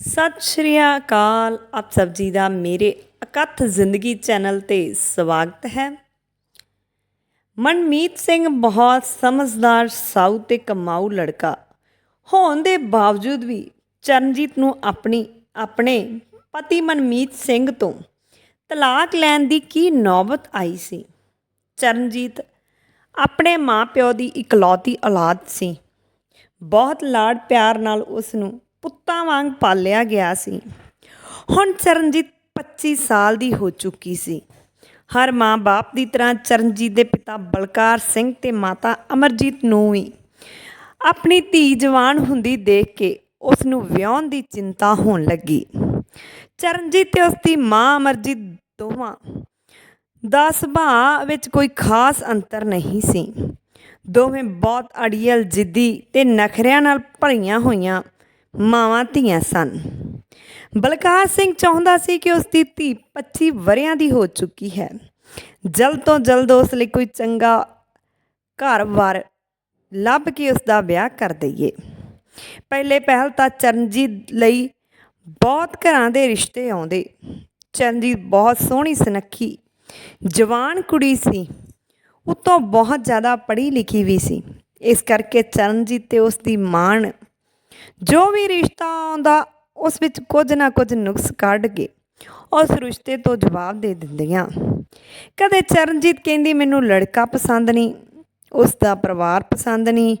ਸਤਿ ਸ਼੍ਰੀ ਅਕਾਲ। ਆਪ ਸਭ ਜੀ ਦਾ ਮੇਰੇ ਅਕਥ ਜ਼ਿੰਦਗੀ ਚੈਨਲ ਤੇ ਸਵਾਗਤ ਹੈ। ਮਨਮੀਤ ਸਿੰਘ ਬਹੁਤ ਸਮਝਦਾਰ, ਸਾਊ ਤੇ ਕਮਾਊ ਲੜਕਾ। ਹੋਣ ਦੇ ਬਾਵਜੂਦ ਵੀ ਚਰਨਜੀਤ ਨੂੰ ਆਪਣੀ, ਆਪਣੇ ਪਤੀ ਮਨਮੀਤ ਸਿੰਘ ਤੋਂ ਤਲਾਕ ਲੈਣ ਦੀ ਕੀ ਨੌਬਤ ਆਈ ਸੀ? ਚਰਨਜੀਤ ਆਪਣੇ ਮਾਪਿਓ ਦੀ ਇਕਲੌਤੀ ਔਲਾਦ ਸੀ। ਬਹੁਤ ਲਾਡ ਪਿਆਰ ਨਾਲ ਉਸ ਨੂੰ ਪੁੱਤਾਂ ਵਾਂਗ ਪਾਲਿਆ ਗਿਆ ਸੀ। ਹੁਣ ਚਰਨਜੀਤ 25 ਸਾਲ ਦੀ ਹੋ ਚੁੱਕੀ ਸੀ। ਹਰ ਮਾਂ-ਬਾਪ ਦੀ ਤਰ੍ਹਾਂ ਚਰਨਜੀਤ ਦੇ ਪਿਤਾ ਬਲਕਾਰ ਸਿੰਘ ਤੇ ਮਾਤਾ ਅਮਰਜੀਤ ਨੂੰ ਵੀ। ਆਪਣੀ ਧੀ ਜਵਾਨ ਹੁੰਦੀ ਦੇਖ ਕੇ ਉਸ ਨੂੰ ਵਿਆਹਣ ਦੀ ਚਿੰਤਾ ਹੋਣ ਲੱਗੀ। ਚਰਨਜੀਤ ਤੇ ਉਸ ਦੀ ਮਾਂ ਅਮਰਜੀਤ ਦੋਵਾਂ ਦਾ ਸੁਭਾਅ ਵਿੱਚ ਕੋਈ ਖਾਸ ਅੰਤਰ ਨਹੀਂ ਸੀ। ਦੋਵੇਂ ਬਹੁਤ ਅੜੀਅਲ, ਜਿੱਦੀ ਤੇ ਨਖਰਿਆਂ ਨਾਲ ਭਰੀਆਂ ਹੋਈਆਂ ਮਾਵਾਂ ਧੀਆਂ ਸਨ। ਬਲਕਾਰ ਸਿੰਘ ਚਾਹੁੰਦਾ ਸੀ ਕਿ ਉਸ ਦੀ ਧੀ 25 ਵਰਿਆਂ ਦੀ ਹੋ ਚੁੱਕੀ ਹੈ। ਜਲਦ ਤੋਂ ਜਲਦ ਉਸ ਲਈ ਕੋਈ ਚੰਗਾ ਘਰ-ਬਾਰ ਲੱਭ ਕੇ ਉਸ ਦਾ ਵਿਆਹ ਕਰ ਦਈਏ। ਪਹਿਲੇ ਪਹਿਲ ਤਾਂ ਚਰਨਜੀਤ ਲਈ ਬਹੁਤ ਘਰਾਂ ਦੇ ਰਿਸ਼ਤੇ ਆਉਂਦੇ। ਚਰਨਜੀਤ ਬਹੁਤ ਸੋਹਣੀ ਸੁਨੱਖੀ, ਜਵਾਨ ਕੁੜੀ ਸੀ। ਉਤੋਂ ਬਹੁਤ ਜ਼ਿਆਦਾ ਪੜ੍ਹੀ ਲਿਖੀ ਵੀ ਸੀ। ਇਸ ਕਰਕੇ ਚਰਨਜੀਤ ਤੇ ਉਸ ਦੀ ਮਾਣ ਜੋ ਵੀ ਰਿਸ਼ਤਾ ਆਉਂਦਾ, ਉਸ ਵਿੱਚ ਕੁਝ ਨਾ ਕੁਝ ਨੁਕਸ ਕੱਢ ਕੇ ਉਸ ਰਿਸ਼ਤੇ ਤੋਂ ਜਵਾਬ ਦੇ ਦਿੰਦੀਆਂ। ਕਦੇ ਚਰਨਜੀਤ ਕਹਿੰਦੀ, ਮੈਨੂੰ ਲੜਕਾ ਪਸੰਦ ਨਹੀਂ, ਉਸ ਦਾ ਪਰਿਵਾਰ ਪਸੰਦ ਨਹੀਂ,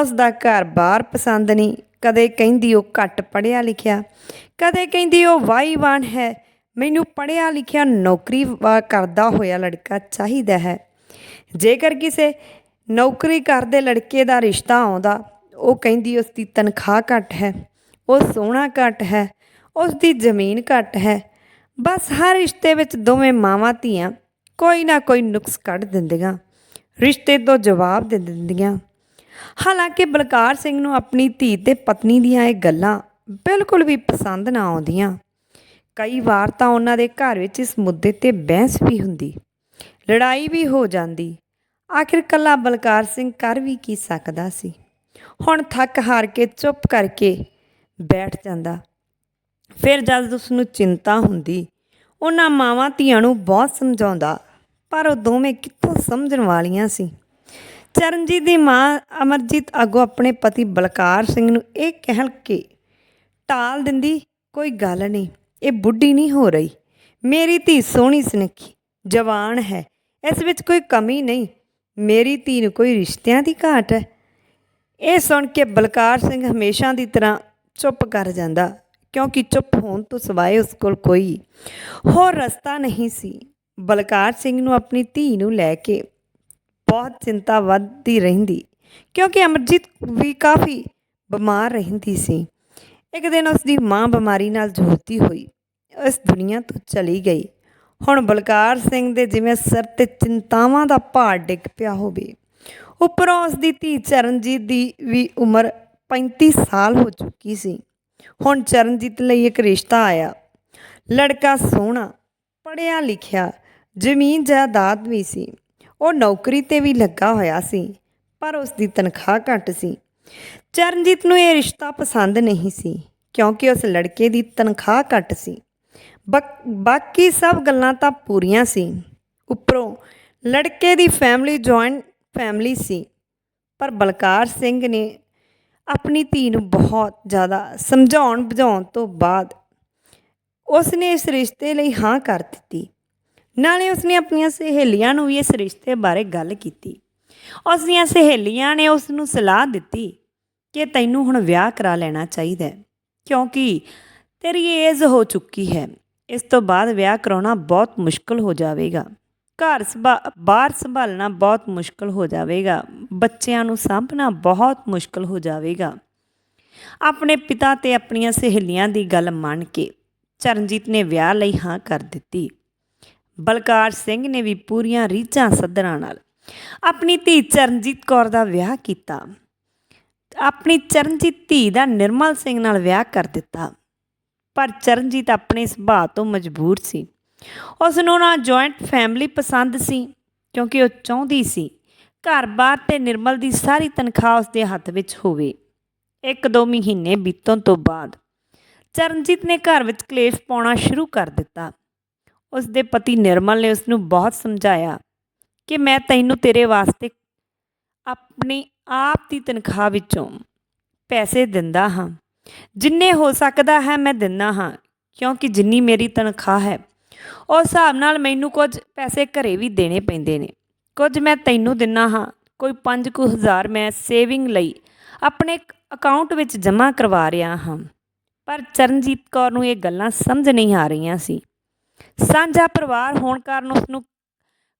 ਉਸ ਦਾ ਘਰ-ਬਾਰ ਪਸੰਦ ਨਹੀਂ। ਕਦੇ ਕਹਿੰਦੀ, ਉਹ ਘੱਟ ਪੜ੍ਹਿਆ ਲਿਖਿਆ। ਕਦੇ ਕਹਿੰਦੀ, ਉਹ ਵਾਈਵਾਨ ਹੈ। ਮੈਨੂੰ ਪੜ੍ਹਿਆ ਲਿਖਿਆ ਨੌਕਰੀ ਵਾ ਕਰਦਾ ਹੋਇਆ ਲੜਕਾ ਚਾਹੀਦਾ ਹੈ। ਜੇਕਰ ਕਿਸੇ ਨੌਕਰੀ ਕਰਦੇ ਲੜਕੇ ਦਾ ਰਿਸ਼ਤਾ ਆਉਂਦਾ ਉਹ ਕਹਿੰਦੀ ਉਸ ਦੀ ਤਨਖਾਹ ਘੱਟ ਹੈ, ਉਹ ਸੋਹਣਾ ਘੱਟ ਹੈ ਉਸ ਦੀ ਜ਼ਮੀਨ ਘੱਟ ਹੈ। ਬਸ ਹਰ ਰਿਸ਼ਤੇ ਵਿੱਚ ਦੋਵੇਂ ਮਾਵਾਂ ਧੀਆਂ ਕੋਈ ਨਾ ਕੋਈ ਨੁਕਸ ਕੱਢ ਦਿੰਦੀਆਂ, ਰਿਸ਼ਤੇ ਤੋਂ ਜਵਾਬ ਦੇ ਦਿੰਦੀਆਂ। ਹਾਲਾਂਕਿ ਬਲਕਾਰ ਸਿੰਘ ਨੂੰ ਆਪਣੀ ਧੀ ਤੇ ਪਤਨੀ ਦੀਆਂ ਇਹ ਗੱਲਾਂ ਬਿਲਕੁਲ ਵੀ ਪਸੰਦ ਨਾ ਆਉਂਦੀਆਂ। ਕਈ ਵਾਰ ਤਾਂ ਉਹਨਾਂ ਦੇ ਘਰ ਵਿੱਚ ਇਸ ਮੁੱਦੇ ਤੇ ਬਹਿਸ ਵੀ ਹੁੰਦੀ, ਲੜਾਈ ਵੀ ਹੋ ਜਾਂਦੀ। ਆਖਿਰ ਕੱਲਾ ਬਲਕਾਰ ਸਿੰਘ ਕਰ ਵੀ ਕੀ ਸਕਦਾ ਸੀ? ਹੁਣ ਥੱਕ ਹਾਰ ਕੇ ਚੁੱਪ ਕਰਕੇ ਬੈਠ ਜਾਂਦਾ। ਫਿਰ ਜਦ ਉਸ ਨੂੰ ਚਿੰਤਾ ਹੁੰਦੀ, ਉਹਨਾਂ ਮਾਵਾਂ ਧੀਆਂ ਨੂੰ ਬਹੁਤ ਸਮਝਾਉਂਦਾ, ਪਰ ਉਹ ਦੋਵੇਂ ਕਿੱਥੋਂ ਸਮਝਣ ਵਾਲੀਆਂ ਸੀ? ਚਰਨਜੀਤ ਦੀ ਮਾਂ ਅਮਰਜੀਤ ਅੱਗੋਂ ਆਪਣੇ ਪਤੀ ਬਲਕਾਰ ਸਿੰਘ ਨੂੰ ਇਹ ਕਹਿਣ ਕੇ ਟਾਲ ਦਿੰਦੀ, ਕੋਈ ਗੱਲ ਨਹੀਂ, ਇਹ ਬੁੱਢੀ ਨਹੀਂ ਹੋ ਰਹੀ। ਮੇਰੀ ਧੀ ਸੋਹਣੀ ਸੁਨੱਖੀ, ਜਵਾਨ ਹੈ। ਇਸ ਵਿੱਚ ਕੋਈ ਕਮੀ ਨਹੀਂ। ਮੇਰੀ ਧੀ ਨੂੰ ਕੋਈ ਰਿਸ਼ਤਿਆਂ ਦੀ ਘਾਟ ਹੈ। ਇਹ ਸੁਣ ਕੇ ਬਲਕਾਰ ਸਿੰਘ ਹਮੇਸ਼ਾ ਦੀ ਤਰ੍ਹਾਂ ਚੁੱਪ ਕਰ ਜਾਂਦਾ, ਕਿਉਂਕਿ ਚੁੱਪ ਹੋਣ ਤੋਂ ਸਿਵਾਏ ਉਸ ਕੋਲ ਕੋਈ ਹੋਰ ਰਸਤਾ ਨਹੀਂ ਸੀ। ਬਲਕਾਰ ਸਿੰਘ ਨੂੰ ਆਪਣੀ ਧੀ ਨੂੰ ਲੈ ਕੇ ਬਹੁਤ ਚਿੰਤਾ ਵੱਧਦੀ ਰਹਿੰਦੀ, ਕਿਉਂਕਿ ਅਮਰਜੀਤ ਵੀ ਕਾਫੀ ਬਿਮਾਰ ਰਹਿੰਦੀ ਸੀ। ਇੱਕ ਦਿਨ ਉਸ ਦੀ ਮਾਂ ਬਿਮਾਰੀ ਨਾਲ ਜੂਝਦੀ ਹੋਈ ਇਸ ਦੁਨੀਆ ਤੋਂ ਚਲੀ ਗਈ। ਹੁਣ ਬਲਕਾਰ ਸਿੰਘ ਦੇ ਜਿਵੇਂ ਸਿਰ ਤੇ ਚਿੰਤਾਵਾਂ ਦਾ ਭਾਰ ਡਿੱਗ ਪਿਆ ਹੋਵੇ ਉੱਪਰੋਂ ਉਸ ਦੀ ਧੀ ਚਰਨਜੀਤ ਦੀ ਵੀ ਉਮਰ 35 ਸਾਲ ਹੋ ਚੁੱਕੀ ਸੀ। ਹੁਣ ਚਰਨਜੀਤ ਲਈ ਇੱਕ ਰਿਸ਼ਤਾ ਆਇਆ। ਲੜਕਾ ਸੋਹਣਾ, ਪੜ੍ਹਿਆ ਲਿਖਿਆ, ਜ਼ਮੀਨ ਜਾਇਦਾਦ ਵੀ ਸੀ। ਉਹ ਨੌਕਰੀ ਤੇ ਵੀ ਲੱਗਾ ਹੋਇਆ ਸੀ, ਪਰ ਉਸ ਦੀ ਤਨਖਾਹ ਘੱਟ ਸੀ। ਚਰਨਜੀਤ ਨੂੰ ਇਹ ਰਿਸ਼ਤਾ ਪਸੰਦ ਨਹੀਂ ਸੀ, ਕਿਉਂਕਿ ਉਸ ਲੜਕੇ ਦੀ ਤਨਖਾਹ ਘੱਟ ਸੀ। ਬਾਕੀ ਸਭ ਗੱਲਾਂ ਤਾਂ ਪੂਰੀਆਂ ਸੀ। ਉੱਪਰੋਂ ਲੜਕੇ ਦੀ ਫੈਮਿਲੀ ਜੁਆਇੰਟ ਫੈਮਿਲੀ ਸੀ। ਪਰ ਬਲਕਾਰ ਸਿੰਘ ਨੇ ਆਪਣੀ ਧੀ ਨੂੰ ਬਹੁਤ ਜ਼ਿਆਦਾ ਸਮਝਾਉਣ ਬੁਝਾਉਣ ਤੋਂ ਬਾਅਦ ਉਸ ਨੇ ਇਸ ਰਿਸ਼ਤੇ ਲਈ ਹਾਂ ਕਰ ਦਿੱਤੀ। ਨਾਲੇ ਉਸ ਨੇ ਆਪਣੀਆਂ ਸਹੇਲੀਆਂ ਨੂੰ ਵੀ ਇਸ ਰਿਸ਼ਤੇ ਬਾਰੇ ਗੱਲ ਕੀਤੀ। ਉਸ ਦੀਆਂ ਸਹੇਲੀਆਂ ਨੇ ਉਸ ਨੂੰ ਸਲਾਹ ਦਿੱਤੀ ਕਿ ਤੈਨੂੰ ਹੁਣ ਵਿਆਹ ਕਰਾ ਲੈਣਾ ਚਾਹੀਦਾ ਹੈ, ਕਿਉਂਕਿ ਤੇਰੀ ਏਜ ਹੋ ਚੁੱਕੀ ਹੈ। ਇਸ ਤੋਂ ਬਾਅਦ ਵਿਆਹ ਕਰਾਉਣਾ ਬਹੁਤ ਮੁਸ਼ਕਲ ਹੋ ਜਾਵੇਗਾ। ਘਰ ਬਾਹਰ ਸੰਭਾਲਣਾ ਬਹੁਤ ਮੁਸ਼ਕਲ ਹੋ ਜਾਵੇਗਾ। ਬੱਚਿਆਂ ਨੂੰ ਸਾਂਭਣਾ ਬਹੁਤ ਮੁਸ਼ਕਲ ਹੋ ਜਾਵੇਗਾ। ਆਪਣੇ ਪਿਤਾ ਤੇ ਆਪਣੀਆਂ ਸਹੇਲੀਆਂ ਦੀ ਗੱਲ ਮੰਨ ਕੇ ਚਰਨਜੀਤ ਨੇ ਵਿਆਹ ਲਈ ਹਾਂ ਕਰ ਦਿੱਤੀ। ਬਲਕਾਰ ਸਿੰਘ ਨੇ ਵੀ ਪੂਰੀਆਂ ਰੀਝਾਂ ਸੱਦਰਾਂ ਨਾਲ ਆਪਣੀ ਧੀ ਚਰਨਜੀਤ ਕੌਰ ਦਾ ਵਿਆਹ ਕੀਤਾ। ਆਪਣੀ ਚਰਨਜੀਤ ਧੀ ਦਾ ਨਿਰਮਲ ਸਿੰਘ ਨਾਲ ਵਿਆਹ ਕਰ ਦਿੱਤਾ। ਪਰ ਚਰਨਜੀਤ ਆਪਣੇ ਸੁਭਾਅ ਤੋਂ ਮਜਬੂਰ ਸੀ। ਉਸ ਨੂੰ ਨਾ ਜੁਆਇੰਟ ਫੈਮਿਲੀ ਪਸੰਦ ਸੀ, ਕਿਉਂਕਿ ਉਹ ਚਾਹੁੰਦੀ ਸੀ ਘਰ-ਬਾਰ ਤੇ ਨਿਰਮਲ ਦੀ ਸਾਰੀ ਤਨਖਾਹ ਉਸ ਦੇ ਹੱਥ ਵਿੱਚ ਹੋਵੇ। ਇੱਕ ਦੋ ਮਹੀਨੇ ਬੀਤਣ ਤੋਂ ਬਾਅਦ ਚਰਨਜੀਤ ਨੇ ਘਰ ਵਿੱਚ ਕਲੇਸ਼ ਪਾਉਣਾ ਸ਼ੁਰੂ ਕਰ ਦਿੱਤਾ। ਉਸ ਦੇ ਪਤੀ ਨਿਰਮਲ ਨੇ ਉਸ ਨੂੰ ਬਹੁਤ ਸਮਝਾਇਆ ਕਿ ਮੈਂ ਤੈਨੂੰ ਤੇਰੇ ਵਾਸਤੇ ਆਪਣੀ ਆਪ ਦੀ ਤਨਖਾਹ ਵਿੱਚੋਂ ਪੈਸੇ ਦਿੰਦਾ ਹਾਂ। ਜਿੰਨੇ ਹੋ ਸਕਦਾ ਹੈ ਮੈਂ ਦਿੰਦਾ ਹਾਂ, ਕਿਉਂਕਿ ਜਿੰਨੀ ਮੇਰੀ ਤਨਖਾਹ ਹੈ ਉਸ ਹਿਸਾਬ ਨਾਲ ਮੈਨੂੰ ਕੁਝ ਪੈਸੇ ਘਰੇ ਵੀ ਦੇਣੇ ਪੈਂਦੇ ਨੇ। ਕੁਝ ਮੈਂ ਤੈਨੂੰ ਦਿੰਦਾ ਹਾਂ, ਕੋਈ 5000 ਮੈਂ ਸੇਵਿੰਗ ਲਈ ਆਪਣੇ ਅਕਾਊਂਟ ਵਿੱਚ ਜਮ੍ਹਾਂ ਕਰਵਾ ਰਿਹਾ ਹਾਂ। ਪਰ ਚਰਨਜੀਤ ਕੌਰ ਨੂੰ ਇਹ ਗੱਲਾਂ ਸਮਝ ਨਹੀਂ ਆ ਰਹੀਆਂ ਸੀ। ਸਾਂਝਾ ਪਰਿਵਾਰ ਹੋਣ ਕਾਰਨ ਉਸ ਨੂੰ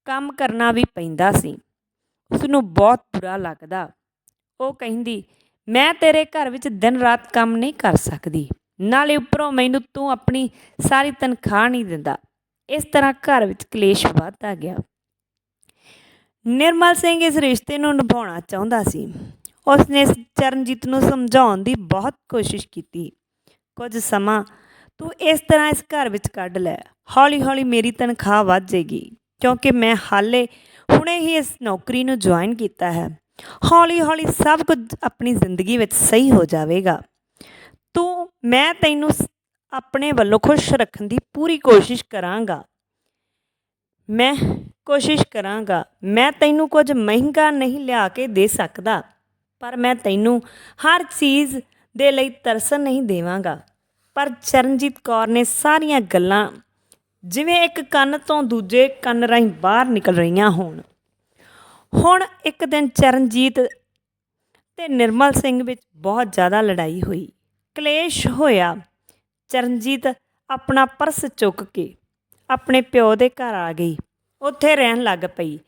ਕੰਮ ਕਰਨਾ ਵੀ ਪੈਂਦਾ ਸੀ। ਉਸ ਨੂੰ ਬਹੁਤ ਬੁਰਾ ਲੱਗਦਾ। ਉਹ ਕਹਿੰਦੀ, ਮੈਂ ਤੇਰੇ ਘਰ ਵਿੱਚ ਦਿਨ ਰਾਤ ਕੰਮ ਨਹੀਂ ਕਰ ਸਕਦੀ। ਨਾਲੇ ਉੱਪਰੋਂ ਮੈਨੂੰ ਤੂੰ ਆਪਣੀ ਸਾਰੀ ਤਨਖਾਹ ਨਹੀਂ ਦਿੰਦਾ। ਇਸ ਤਰ੍ਹਾਂ ਘਰ ਵਿੱਚ ਕਲੇਸ਼ ਵੱਧਦਾ ਗਿਆ। ਨਿਰਮਲ ਸਿੰਘ ਇਸ ਰਿਸ਼ਤੇ ਨੂੰ ਨਿਭਾਉਣਾ ਚਾਹੁੰਦਾ ਸੀ। ਉਸਨੇ ਚਰਨਜੀਤ ਨੂੰ ਸਮਝਾਉਣ ਦੀ ਬਹੁਤ ਕੋਸ਼ਿਸ਼ ਕੀਤੀ। ਕੁਝ ਸਮਾਂ ਤੂੰ ਇਸ ਤਰ੍ਹਾਂ ਇਸ ਘਰ ਵਿੱਚ ਕੱਢ ਲੈ। ਹੌਲੀ ਹੌਲੀ ਮੇਰੀ ਤਨਖਾਹ ਵੱਧ ਜਾਏਗੀ, ਕਿਉਂਕਿ ਮੈਂ ਹਾਲੇ ਹੁਣੇ ਹੀ ਇਸ ਨੌਕਰੀ ਨੂੰ ਜੁਆਇਨ ਕੀਤਾ ਹੈ। ਹੌਲੀ ਹੌਲੀ ਸਭ ਕੁਝ ਆਪਣੀ ਜ਼ਿੰਦਗੀ ਵਿੱਚ ਸਹੀ ਹੋ ਜਾਵੇਗਾ। ਤੂੰ, ਮੈਂ ਤੈਨੂੰ ਸ- ਆਪਣੇ ਵੱਲੋਂ ਖੁਸ਼ ਰੱਖਣ ਦੀ ਪੂਰੀ ਕੋਸ਼ਿਸ਼ ਕਰਾਂਗਾ। ਮੈਂ ਕੋਸ਼ਿਸ਼ ਕਰਾਂਗਾ। ਮੈਂ ਤੈਨੂੰ ਕੁਝ ਮਹਿੰਗਾ ਨਹੀਂ ਲਿਆ ਕੇ ਦੇ ਸਕਦਾ, ਪਰ ਮੈਂ ਤੈਨੂੰ ਹਰ ਚੀਜ਼ ਦੇ ਲਈ ਤਰਸਨ ਨਹੀਂ ਦੇਵਾਂਗਾ। ਪਰ ਚਰਨਜੀਤ ਕੌਰ ਨੇ ਸਾਰੀਆਂ ਗੱਲਾਂ, ਜਿਵੇਂ ਇੱਕ ਕੰਨ ਤੋਂ ਦੂਜੇ ਕੰਨ ਰਾਹੀਂ ਬਾਹਰ ਨਿਕਲ ਰਹੀਆਂ ਹੋਣ। ਹੁਣ ਇੱਕ ਦਿਨ ਚਰਨਜੀਤ ਤੇ ਨਿਰਮਲ ਸਿੰਘ ਵਿੱਚ ਬਹੁਤ ਜ਼ਿਆਦਾ ਲੜਾਈ ਹੋਈ। ਕਲੇਸ਼ ਹੋਇਆ। ਚਰਨਜੀਤ ਆਪਣਾ ਪਰਸ ਚੁੱਕ ਕੇ ਆਪਣੇ ਪਿਓ ਦੇ ਘਰ ਆ ਗਈ। ਉੱਥੇ ਰਹਿਣ ਲੱਗ ਪਈ।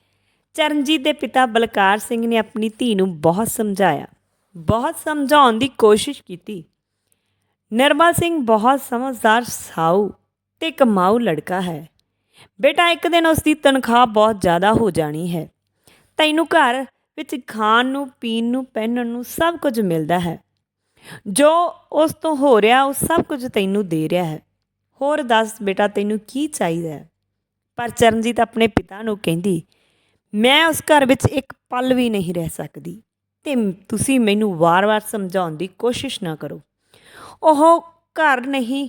ਚਰਨਜੀਤ ਦੇ ਪਿਤਾ ਬਲਕਾਰ ਸਿੰਘ ਨੇ ਆਪਣੀ ਧੀ ਨੂੰ ਬਹੁਤ ਸਮਝਾਇਆ। ਬਹੁਤ ਸਮਝਾਉਣ ਦੀ ਕੋਸ਼ਿਸ਼ ਕੀਤੀ। ਨਿਰਮਲ ਸਿੰਘ ਬਹੁਤ ਸਮਝਦਾਰ, ਸਾਊ ਤੇ ਕਮਾਊ ਲੜਕਾ ਹੈ। ਬੇਟਾ ਇੱਕ ਦਿਨ ਉਸ ਦੀ ਤਨਖਾਹ ਬਹੁਤ ਜ਼ਿਆਦਾ ਹੋ ਜਾਣੀ ਹੈ। ਤੈਨੂੰ ਘਰ ਵਿੱਚ ਖਾਣ ਨੂੰ, ਪੀਣ ਨੂੰ, ਪਹਿਨਣ ਨੂੰ ਸਭ ਕੁਝ ਮਿਲਦਾ ਹੈ। ਜੋ ਉਸ ਤੋਂ ਹੋ ਰਿਹਾ, ਉਹ ਸਭ ਕੁਝ ਤੈਨੂੰ ਦੇ ਰਿਹਾ ਹੈ। ਹੋਰ ਦੱਸ ਬੇਟਾ, ਤੈਨੂੰ ਕੀ ਚਾਹੀਦਾ ਹੈ? ਪਰ ਚਰਨਜੀਤ ਆਪਣੇ ਪਿਤਾ ਨੂੰ ਕਹਿੰਦੀ, ਮੈਂ ਉਸ ਘਰ ਵਿੱਚ ਇੱਕ ਪਲ ਵੀ ਨਹੀਂ ਰਹਿ ਸਕਦੀ ਤੇ ਤੁਸੀਂ ਮੈਨੂੰ ਵਾਰ-ਵਾਰ ਸਮਝਾਉਣ ਦੀ ਕੋਸ਼ਿਸ਼ ਨਾ ਕਰੋ। ਉਹ ਘਰ ਨਹੀਂ,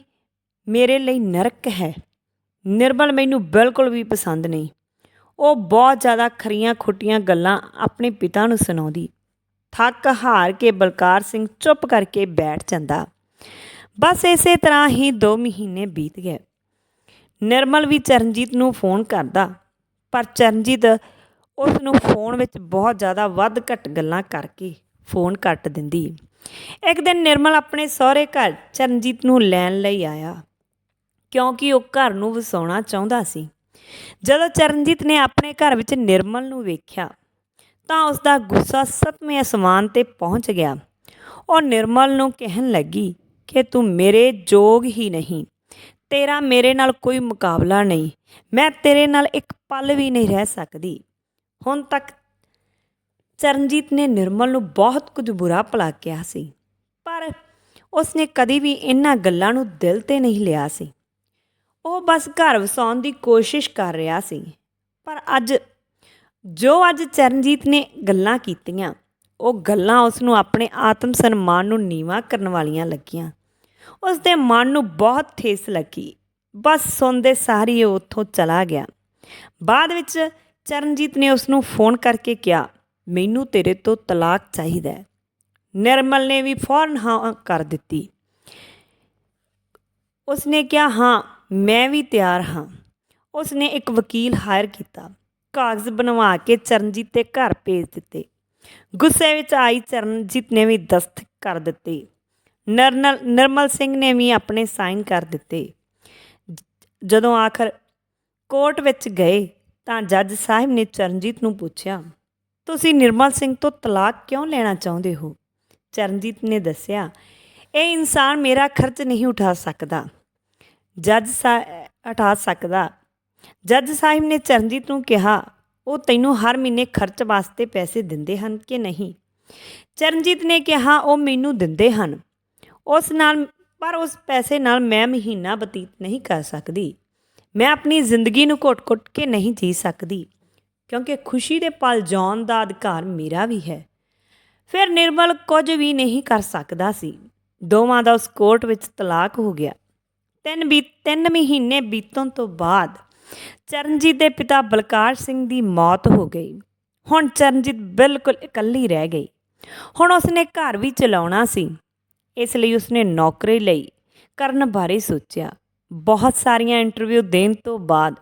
ਮੇਰੇ ਲਈ ਨਰਕ ਹੈ। ਨਿਰਮਲ ਮੈਨੂੰ ਬਿਲਕੁਲ ਵੀ ਪਸੰਦ ਨਹੀਂ। ਉਹ ਬਹੁਤ ਜ਼ਿਆਦਾ ਖਰੀਆਂ ਖੁੱਟੀਆਂ ਗੱਲਾਂ ਆਪਣੇ ਪਿਤਾ ਨੂੰ ਸੁਣਾਉਂਦੀ। ਥੱਕ ਹਾਰ ਕੇ ਬਲਕਾਰ ਸਿੰਘ ਚੁੱਪ ਕਰਕੇ ਬੈਠ ਜਾਂਦਾ। ਬਸ ਇਸੇ ਤਰ੍ਹਾਂ ਹੀ 2 ਮਹੀਨੇ ਬੀਤ ਗਏ। ਨਿਰਮਲ ਵੀ ਚਰਨਜੀਤ ਨੂੰ ਫੋਨ ਕਰਦਾ, ਪਰ ਚਰਨਜੀਤ ਉਸ ਨੂੰ ਫੋਨ ਵਿੱਚ ਬਹੁਤ ਜ਼ਿਆਦਾ ਵੱਧ ਘੱਟ ਗੱਲਾਂ ਕਰਕੇ ਫੋਨ ਕੱਟ ਦਿੰਦੀ। ਇੱਕ ਦਿਨ ਨਿਰਮਲ ਆਪਣੇ ਸਹੁਰੇ ਘਰ ਚਰਨਜੀਤ ਨੂੰ ਲੈਣ ਲਈ ਆਇਆ, ਕਿਉਂਕਿ ਉਹ ਘਰ ਨੂੰ ਵਸਾਉਣਾ ਚਾਹੁੰਦਾ ਸੀ। ਜਦੋਂ ਚਰਨਜੀਤ ਨੇ ਆਪਣੇ ਘਰ ਵਿੱਚ ਨਿਰਮਲ ਨੂੰ ਵੇਖਿਆ ਤਾਂ ਉਸ ਦਾ ਗੁੱਸਾ ਸੱਤਵੇਂ ਅਸਮਾਨ ਤੇ ਪਹੁੰਚ ਗਿਆ। ਉਹ ਨਿਰਮਲ ਨੂੰ ਕਹਿਣ ਲੱਗੀ ਕਿ ਤੂੰ ਮੇਰੇ ਜੋਗ ਹੀ ਨਹੀਂ। ਤੇਰਾ ਮੇਰੇ ਨਾਲ ਕੋਈ ਮੁਕਾਬਲਾ ਨਹੀਂ। ਮੈਂ ਤੇਰੇ ਨਾਲ ਇੱਕ ਪਲ ਵੀ ਨਹੀਂ ਰਹਿ ਸਕਦੀ। ਹੁਣ ਤੱਕ ਚਰਨਜੀਤ ਨੇ ਨਿਰਮਲ ਨੂੰ ਬਹੁਤ ਕੁਝ ਬੁਰਾ ਭਲਾ ਕਿਹਾ ਸੀ। ਪਰ ਉਸਨੇ ਕਦੀ ਵੀ ਇਹਨਾਂ ਗੱਲਾਂ ਨੂੰ ਦਿਲ ਤੇ ਨਹੀਂ ਲਿਆ ਸੀ। ਉਹ ਬਸ ਘਰ ਵਸਾਉਣ ਦੀ ਕੋਸ਼ਿਸ਼ ਕਰ ਰਿਹਾ ਸੀ। ਪਰ ਅੱਜ ਜੋ ਅੱਜ ਚਰਨਜੀਤ ਨੇ ਗੱਲਾਂ ਕੀਤੀਆਂ, ਉਹ ਗੱਲਾਂ ਉਸ ਨੂੰ ਆਪਣੇ ਆਤਮ ਸਨਮਾਨ ਨੂੰ ਨੀਵਾ ਕਰਨ ਵਾਲੀਆਂ ਲੱਗੀਆਂ। ਉਸ ਦੇ ਮਨ ਨੂੰ ਬਹੁਤ ਠੇਸ ਲੱਗੀ। ਬਸ ਸੁਣਦੇ ਸਾਰੀ ਉਹ ਉੱਥੋਂ ਚਲਾ ਗਿਆ। ਬਾਅਦ ਵਿੱਚ ਚਰਨਜੀਤ ਨੇ ਉਸ ਨੂੰ ਫੋਨ ਕਰਕੇ ਕਿਹਾ, ਮੈਨੂੰ ਤੇਰੇ ਤੋਂ ਤਲਾਕ ਚਾਹੀਦਾ ਹੈ। ਨਿਰਮਲ ਨੇ ਵੀ ਫੌਰਨ ਹਾਂ ਕਰ ਦਿੱਤੀ। ਉਸਨੇ ਕਿਹਾ, ਹਾਂ, ਮੈਂ ਵੀ ਤਿਆਰ ਹਾਂ। ਉਸਨੇ ਇੱਕ ਵਕੀਲ ਹਾਇਰ ਕੀਤਾ। ਕਾਗਜ਼ ਬਣਵਾ ਕੇ ਚਰਨਜੀਤ ਦੇ ਘਰ ਭੇਜ ਦਿੱਤੇ। ਗੁੱਸੇ ਵਿੱਚ ਆਈ ਚਰਨਜੀਤ ਨੇ ਵੀ ਦਸਤਖਤ ਕਰ ਦਿੱਤੇ। ਨਰਨਲ ਨਿਰਮਲ ਸਿੰਘ ਨੇ ਵੀ ਆਪਣੇ ਸਾਈਨ ਕਰ ਦਿੱਤੇ। ਜਦੋਂ ਆਖਰ ਕੋਰਟ ਵਿੱਚ ਗਏ ਤਾਂ ਜੱਜ ਸਾਹਿਬ ਨੇ ਚਰਨਜੀਤ ਨੂੰ ਪੁੱਛਿਆ, ਤੁਸੀਂ ਨਿਰਮਲ ਸਿੰਘ ਤੋਂ ਤਲਾਕ ਕਿਉਂ ਲੈਣਾ ਚਾਹੁੰਦੇ ਹੋ? ਚਰਨਜੀਤ ਨੇ ਦੱਸਿਆ, ਇਹ ਇਨਸਾਨ ਮੇਰਾ ਖਰਚ ਨਹੀਂ ਉਠਾ ਸਕਦਾ। ਜੱਜ ਸਾਹਿਬ ਉਠਾ ਸਕਦਾ ਜੱਜ ਸਾਹਿਬ ਨੇ ਚਰਨਜੀਤ ਨੂੰ ਕਿਹਾ, ਉਹ ਤੈਨੂੰ ਹਰ ਮਹੀਨੇ ਖਰਚ ਵਾਸਤੇ ਪੈਸੇ ਦਿੰਦੇ ਹਨ ਕਿ ਨਹੀਂ? ਚਰਨਜੀਤ ਨੇ ਕਿਹਾ, ਉਹ ਮੈਨੂੰ ਦਿੰਦੇ ਹਨ। ਉਸ ਨਾਲ, ਪਰ ਉਸ ਪੈਸੇ ਨਾਲ ਮੈਂ ਮਹੀਨਾ ਬਤੀਤ ਨਹੀਂ ਕਰ ਸਕਦੀ। ਮੈਂ ਆਪਣੀ ਜ਼ਿੰਦਗੀ ਨੂੰ ਘੁੱਟ-ਘੁੱਟ ਕੇ ਨਹੀਂ ਜੀ ਸਕਦੀ, ਕਿਉਂਕਿ ਖੁਸ਼ੀ ਦੇ ਪਲ ਜਾਣ ਦਾ ਅਧਿਕਾਰ ਮੇਰਾ ਵੀ ਹੈ। ਫਿਰ ਨਿਰਮਲ ਕੁਝ ਵੀ ਨਹੀਂ ਕਰ ਸਕਦਾ ਸੀ। ਦੋਵਾਂ ਦਾ ਉਸ ਕੋਰਟ ਵਿੱਚ ਤਲਾਕ ਹੋ ਗਿਆ। ਤਿੰਨ ਵੀ ਤਿੰਨ ਮਹੀਨੇ ਬੀਤਣ ਤੋਂ ਬਾਅਦ ਚਰਨਜੀਤ ਦੇ ਪਿਤਾ ਬਲਕਾਰ ਸਿੰਘ ਦੀ ਮੌਤ ਹੋ ਗਈ। ਹੁਣ ਚਰਨਜੀਤ ਬਿਲਕੁਲ ਇਕੱਲੀ ਰਹਿ ਗਈ। ਹੁਣ ਉਸਨੇ ਘਰ ਵੀ ਚਲਾਉਣਾ ਸੀ। ਇਸ ਲਈ ਉਸਨੇ ਨੌਕਰੀ ਲਈ ਕਰਨ ਬਾਰੇ ਸੋਚਿਆ। ਬਹੁਤ ਸਾਰੀਆਂ ਇੰਟਰਵਿਊ ਦੇਣ ਤੋਂ ਬਾਅਦ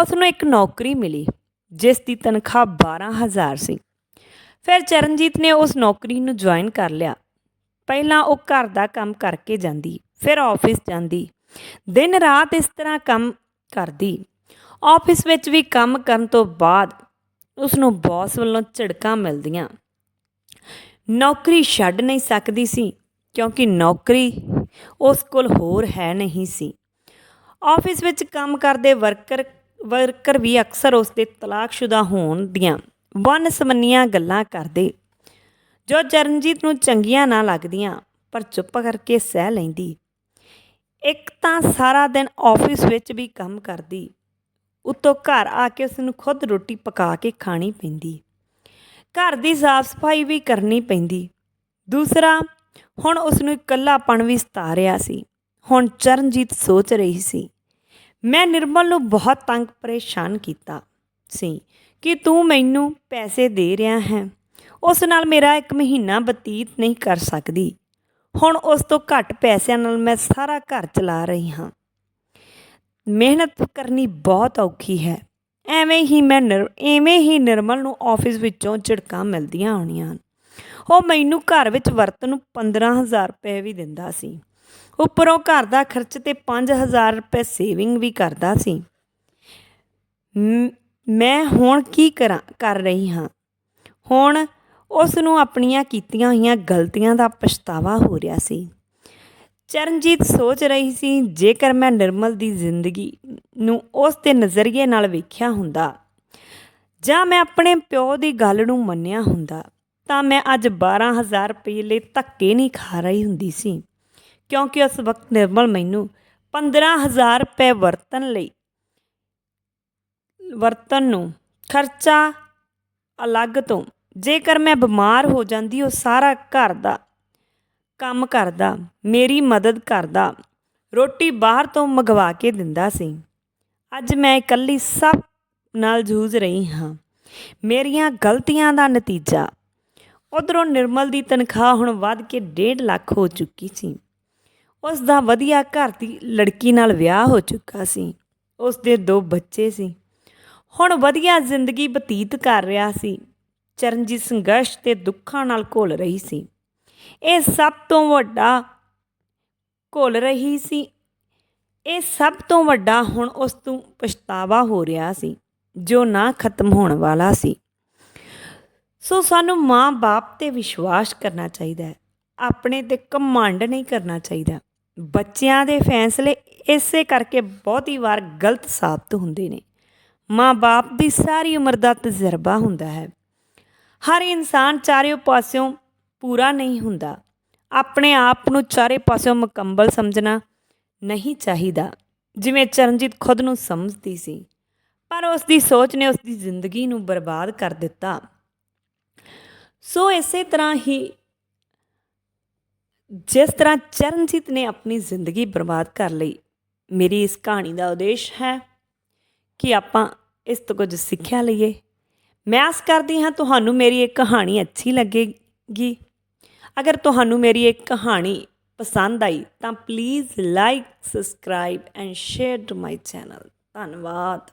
ਉਸ ਨੂੰ ਇੱਕ ਨੌਕਰੀ ਮਿਲੀ, ਜਿਸ ਦੀ ਤਨਖਾਹ 12000 ਸੀ। ਫਿਰ ਚਰਨਜੀਤ ਨੇ ਉਸ ਨੌਕਰੀ ਨੂੰ ਜੁਆਇਨ ਕਰ ਲਿਆ। ਪਹਿਲਾਂ ਉਹ ਘਰ ਦਾ ਕੰਮ ਕਰਕੇ ਜਾਂਦੀ, ਫਿਰ ਆਫਿਸ ਜਾਂਦੀ। ਦਿਨ ਰਾਤ ਇਸ ਤਰ੍ਹਾਂ ਕੰਮ ਕਰਦੀ। ਆਫਿਸ ਵਿੱਚ ਵੀ ਕੰਮ ਕਰਨ ਤੋਂ ਬਾਅਦ ਉਸ ਨੂੰ ਬੌਸ ਵੱਲੋਂ ਝਿੜਕਾਂ ਮਿਲਦੀਆਂ। ਨੌਕਰੀ ਛੱਡ ਨਹੀਂ ਸਕਦੀ ਸੀ ਕਿਉਂਕਿ ਨੌਕਰੀ ਉਸ ਕੋਲ ਹੋਰ ਹੈ ਨਹੀਂ ਸੀ। ਆਫਿਸ ਵਿੱਚ ਕੰਮ ਕਰਦੇ ਵਰਕਰ ਵਰਕਰ ਵੀ ਅਕਸਰ ਉਸ ਦੇ ਤਲਾਕਸ਼ੁਦਾ ਹੋਣ ਦੀਆਂ ਵਨ ਸਮੰਨੀਆਂ ਗੱਲਾਂ ਕਰਦੇ, ਜੋ ਚਰਨਜੀਤ ਨੂੰ ਚੰਗੀਆਂ ਨਾ ਲੱਗਦੀਆਂ, ਪਰ ਚੁੱਪ ਕਰਕੇ ਸਹਿ ਲੈਂਦੀ। ਇੱਕ ਤਾਂ ਸਾਰਾ ਦਿਨ ਆਫਿਸ ਵਿੱਚ ਵੀ ਕੰਮ ਕਰਦੀ। ਉੱਤੋਂ ਘਰ ਆ ਕੇ ਉਸ ਨੂੰ ਖੁਦ ਰੋਟੀ ਪਕਾ ਕੇ ਖਾਣੀ ਪੈਂਦੀ। ਘਰ ਦੀ ਸਾਫ਼ ਸਫ਼ਾਈ ਵੀ ਕਰਨੀ ਪੈਂਦੀ। ਦੂਸਰਾ, ਹੁਣ ਉਸ ਨੂੰ ਇਕੱਲਾਪਣ ਵੀ ਸਤਾ ਰਿਹਾ ਸੀ। ਹੁਣ ਚਰਨਜੀਤ ਸੋਚ ਰਹੀ ਸੀ, ਮੈਂ ਨਿਰਮਲ ਨੂੰ ਬਹੁਤ ਤੰਗ ਪਰੇਸ਼ਾਨ ਕੀਤਾ ਸੀ ਕਿ ਤੂੰ ਮੈਨੂੰ ਪੈਸੇ ਦੇ ਰਿਹਾ ਹੈ। ਉਸ ਨਾਲ ਮੇਰਾ ਇੱਕ ਮਹੀਨਾ ਬਤੀਤ ਨਹੀਂ ਕਰ ਸਕਦੀ। ਹੁਣ ਉਸ ਤੋਂ ਘੱਟ ਪੈਸਿਆਂ ਨਾਲ ਮੈਂ ਸਾਰਾ ਘਰ ਚਲਾ ਰਹੀ ਹਾਂ। ਮਿਹਨਤ ਕਰਨੀ ਬਹੁਤ ਔਖੀ ਹੈ। ਐਵੇਂ ਹੀ ਮੈਂ ਨਿਰ, ਐਵੇਂ ਹੀ ਨਿਰਮਲ ਨੂੰ ਆਫਿਸ ਵਿੱਚੋਂ ਝਿੜਕਾਂ ਮਿਲਦੀਆਂ ਹੋਣੀਆਂ ਹਨ। ਉਹ ਮੈਨੂੰ ਘਰ ਵਿੱਚ ਵਰਤਨ ਨੂੰ 15000 ਰੁਪਏ ਵੀ ਦਿੰਦਾ ਸੀ। ਉੱਪਰੋਂ ਘਰ ਦਾ ਖਰਚ ਤੇ 5000 ਰੁਪਏ ਸੇਵਿੰਗ ਵੀ ਕਰਦਾ ਸੀ। ਮੈਂ ਹੁਣ ਕੀ ਕਰਾਂ, ਕਰ ਰਹੀ ਹਾਂ। ਹੁਣ ਉਸ ਨੂੰ ਆਪਣੀਆਂ ਕੀਤੀਆਂ ਹੋਈਆਂ ਗਲਤੀਆਂ ਦਾ ਪਛਤਾਵਾ ਹੋ ਰਿਹਾ ਸੀ। ਚਰਨਜੀਤ ਸੋਚ ਰਹੀ ਸੀ, ਜੇਕਰ ਮੈਂ ਨਿਰਮਲ ਦੀ ਜ਼ਿੰਦਗੀ ਨੂੰ ਉਸ ਦੇ ਨਜ਼ਰੀਏ ਨਾਲ ਵੇਖਿਆ ਹੁੰਦਾ, ਜਾਂ ਮੈਂ ਆਪਣੇ ਪਿਓ ਦੀ ਗੱਲ ਨੂੰ ਮੰਨਿਆ ਹੁੰਦਾ, ਤਾਂ ਮੈਂ ਅੱਜ 12000 ਰੁਪਏ ਲਈ ਧੱਕੇ ਨਹੀਂ ਖਾ ਰਹੀ ਹੁੰਦੀ ਸੀ, ਕਿਉਂਕਿ ਉਸ ਵਕਤ ਨਿਰਮਲ ਮੈਨੂੰ 15000 ਰੁਪਏ ਵਰਤਨ ਲਈ ਵਰਤਨ ਨੂੰ ਖਰਚਾ ਅਲੱਗ ਤੋਂ ਜੇਕਰ ਮੈਂ ਬਿਮਾਰ ਹੋ ਜਾਂਦੀ, ਉਹ ਸਾਰਾ ਘਰ ਦਾ ਕੰਮ ਕਰਦਾ, ਮੇਰੀ ਮਦਦ ਕਰਦਾ, ਰੋਟੀ ਬਾਹਰ ਤੋਂ ਮੰਗਵਾ ਕੇ ਦਿੰਦਾ ਸੀ। ਅੱਜ ਮੈਂ ਇਕੱਲੀ ਸਭ ਨਾਲ ਜੂਝ ਰਹੀ ਹਾਂ। ਮੇਰੀਆਂ ਗਲਤੀਆਂ ਦਾ ਨਤੀਜਾ। ਉਧਰੋਂ ਨਿਰਮਲ ਦੀ ਤਨਖਾਹ ਹੁਣ ਵੱਧ ਕੇ 1.5 ਲੱਖ ਹੋ ਚੁੱਕੀ ਸੀ। ਉਸ ਦਾ ਵਧੀਆ ਘਰ ਦੀ ਲੜਕੀ ਨਾਲ ਵਿਆਹ ਹੋ ਚੁੱਕਾ ਸੀ। ਉਸ ਦੇ ਦੋ ਬੱਚੇ ਸੀ। ਹੁਣ ਵਧੀਆ ਜ਼ਿੰਦਗੀ ਬਤੀਤ ਕਰ ਰਿਹਾ ਸੀ। ਚਰਨਜੀਤ ਸੰਘਰਸ਼ ਤੇ ਦੁੱਖਾਂ ਨਾਲ ਘੁਲ ਰਹੀ ਸੀ। ਇਹ ਸਭ ਤੋਂ ਵੱਡਾ ਘੁਲ ਰਹੀ ਸੀ। ਇਹ ਸਭ ਤੋਂ ਵੱਡਾ ਹੁਣ ਉਸ ਤੋਂ ਪਛਤਾਵਾ ਹੋ ਰਿਹਾ ਸੀ, ਜੋ ਨਾ ਖਤਮ ਹੋਣ ਵਾਲਾ ਸੀ। ਸੋ ਸਾਨੂੰ ਮਾਂ-ਬਾਪ ਤੇ ਵਿਸ਼ਵਾਸ ਕਰਨਾ ਚਾਹੀਦਾ ਹੈ, ਆਪਣੇ ਤੇ ਕਮਾਂਡ ਨਹੀਂ ਕਰਨਾ ਚਾਹੀਦਾ। ਬੱਚਿਆਂ ਦੇ ਫੈਸਲੇ ਇਸੇ ਕਰਕੇ ਬਹੁਤੀ ਵਾਰ ਗਲਤ ਸਾਬਤ ਹੁੰਦੇ ਨੇ। ਮਾਂ-ਬਾਪ ਦੀ ਸਾਰੀ ਉਮਰ ਦਾ ਤਜਰਬਾ ਹੁੰਦਾ ਹੈ। ਹਰ ਇਨਸਾਨ ਚਾਰੇ ਪਾਸਿਓਂ ਪੂਰਾ ਨਹੀਂ ਹੁੰਦਾ। ਆਪਣੇ ਆਪ ਨੂੰ ਚਾਰੇ ਪਾਸਿਓਂ ਮੁਕੰਮਲ ਸਮਝਣਾ ਨਹੀਂ ਚਾਹੀਦਾ, ਜਿਵੇਂ ਚਰਨਜੀਤ ਖੁਦ ਨੂੰ ਸਮਝਦੀ ਸੀ। ਪਰ ਉਸ ਦੀ ਸੋਚ ਨੇ ਉਸ ਦੀ ਜ਼ਿੰਦਗੀ ਨੂੰ ਬਰਬਾਦ ਕਰ ਦਿੱਤਾ। ਸੋ ਇਸੇ ਤਰ੍ਹਾਂ ਹੀ ਜਿਸ ਤਰ੍ਹਾਂ ਚਰਨਜੀਤ ਨੇ ਆਪਣੀ ਜ਼ਿੰਦਗੀ ਬਰਬਾਦ ਕਰ ਲਈ, ਮੇਰੀ ਇਸ ਕਹਾਣੀ ਦਾ ਉਦੇਸ਼ ਹੈ ਕਿ ਆਪਾਂ ਇਸ ਤੋਂ ਕੁਝ ਸਿੱਖਿਆ ਲਈਏ। ਮੈਂ ਆਸ ਕਰਦੀ ਹਾਂ ਤੁਹਾਨੂੰ ਮੇਰੀ ਇਹ ਕਹਾਣੀ ਅੱਛੀ ਲੱਗੇਗੀ। ਅਗਰ ਤੁਹਾਨੂੰ ਮੇਰੀ ਇਹ ਕਹਾਣੀ ਪਸੰਦ ਆਈ, ਤਾਂ please like subscribe and share to my channel ਧੰਨਵਾਦ।